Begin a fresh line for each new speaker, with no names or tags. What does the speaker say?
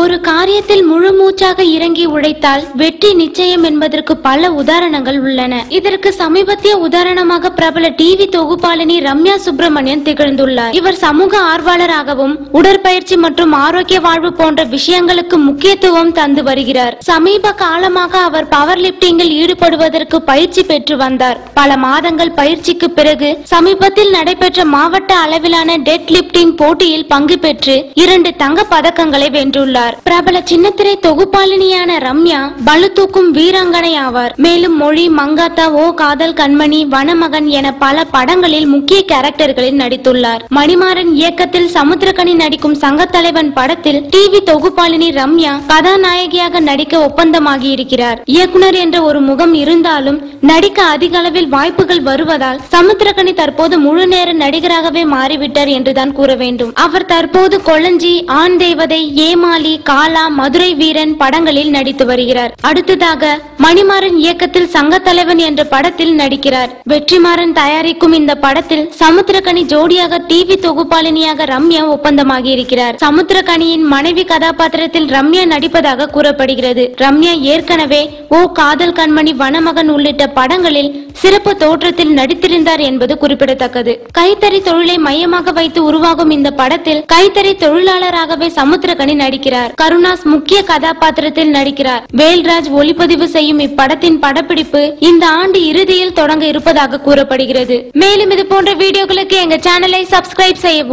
ஒரு காரியத்தில் முழு மூச்சாக இறங்கி உழைத்தால் வெற்றி நிச்சயம் என்பதற்கு பல உதாரணங்கள் உள்ளன. இதற்கு சமீபத்திய உதாரணமாக பிரபல டிவி தொகுப்பாளினி ரம்யா சுப்பிரமணியன் திகழ்ந்துள்ளார். இவர் சமூக ஆர்வலராகவும் உடற்பயிற்சி மற்றும் ஆரோக்கிய வாழ்வு போன்ற விஷயங்களுக்கு முக்கியத்துவம் தந்து வருகிறார். சமீப காலமாக அவர் பவர் லிப்டிங்கில் ஈடுபடுவதற்கு பயிற்சி பெற்று வந்தார். பல மாதங்கள் பயிற்சிக்கு பிறகு சமீபத்தில் நடைபெற்ற மாவட்ட அளவிலான டெட் லிப்டிங் போட்டியில் பங்கு பெற்று இரண்டு தங்க பதக்கங்களை வென்றுள்ளார். பிரபல சின்னத்திரை தொகுப்பாளினியான ரம்யா பளு தூக்கும் வீராங்கனை ஆவார். மேலும் மொழி மங்காத்தா ஓ காதல் கண்மணி வனமகன் என பல படங்களில் முக்கிய கேரக்டர்களில் நடித்துள்ளார். மணிமாறன் இயக்கத்தில் சமுத்திரகனி நடிக்கும் சங்கத்தலைவன் படத்தில் டிவி தொகுப்பாளினி ரம்யா கதாநாயகியாக நடிக்க ஒப்பந்தமாகி இருக்கிறார். இயக்குனர் என்ற ஒரு முகம் இருந்தாலும் நடிக்க அதிக அளவில் வாய்ப்புகள் வருவதால் சமுத்திரகனி தற்போது முழு நேர நடிகராகவே மாறிவிட்டார் என்றுதான் கூற வேண்டும். அவர் தற்போது கொளஞ்சி ஆண் தேவதை ஏமாலி காலா மதுரை வீரன் படங்களில் நடித்து வருகிறார். அடுத்ததாக மணிமாறன் இயக்கத்தில் சங்கத்தலைவன் என்ற படத்தில் நடிக்கிறார். வெற்றிமாறன் தயாரிக்கும் இந்த படத்தில் சமுத்திரகனி ஜோடியாக டிவி தொகுப்பாளினியாக ரம்யா ஒப்பந்தமாகி இருக்கிறார். சமுத்திரகனியின் மனைவி கதாபாத்திரத்தில் ரம்யா நடிப்பதாக கூறப்படுகிறது. ரம்யா ஏற்கனவே ஓ காதல் கண்மணி வனமகன் உள்ளிட்ட படங்களில் சிறப்பு தோற்றத்தில் நடித்திருந்தார் என்பது குறிப்பிடத்தக்கது. கைத்தறி தொழிலை மையமாக வைத்து உருவாகும் இந்த படத்தில் கைத்தறி தொழிலாளராகவே சமுத்திரகனி நடிக்கிறார். கருணாஸ் முக்கிய கதாபாத்திரத்தில் நடிக்கிறார். வேல்ராஜ் ஒளிப்பதிவு செய்யும் இப்படத்தின் படப்பிடிப்பு இந்த ஆண்டு இறுதியில் தொடங்க இருப்பதாக கூறப்படுகிறது. மேலும் இது போன்ற வீடியோக்களுக்கு எங்க சேனலை சப்ஸ்கிரைப் செய்யவும்.